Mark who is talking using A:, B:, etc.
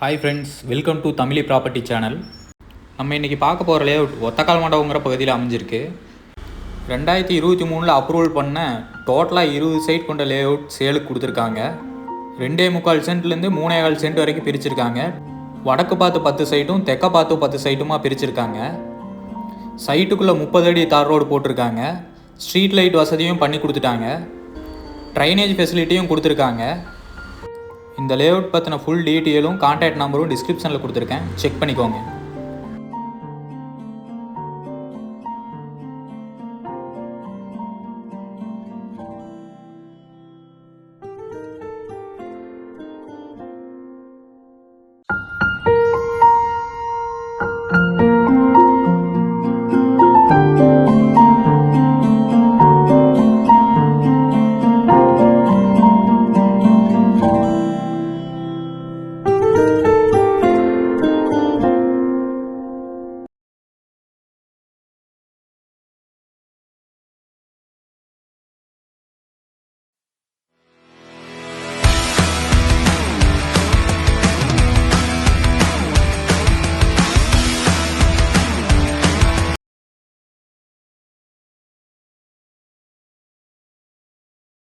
A: Hi friends welcome to Tamizhi property channel நம்ம இன்றைக்கி பார்க்க போகிற லேஅவுட் ஒத்தக்கால் மண்டபங்கிற பகுதியில் அமைஞ்சிருக்கு. ரெண்டாயிரத்தி இருபத்தி மூணில் அப்ரூவல் பண்ண டோட்டலாக இருபது சைட் கொண்ட லேஅவுட் சேலுக்கு கொடுத்துருக்காங்க. ரெண்டே முக்கால் சென்ட்லேருந்து மூணே கால் சென்ட் வரைக்கும் பிரிச்சிருக்காங்க. வடக்கு பார்த்து பத்து சைட்டும் தெற்க பார்த்து பத்து சைட்டுமா பிரிச்சிருக்காங்க. சைட்டுக்குள்ளே முப்பது அடி தார் ரோடு போட்டிருக்காங்க. ஸ்ட்ரீட் லைட் வசதியும் பண்ணி கொடுத்துட்டாங்க. ட்ரைனேஜ் ஃபெசிலிட்டியும் கொடுத்துருக்காங்க. இந்த லேஅவுட் பற்றின ஃபுல் டீட்டெயிலும் கான்டாக்ட் நம்பரும் டிஸ்கிரிப்ஷனில் கொடுத்துருக்கேன். செக் பண்ணிக்கோங்க.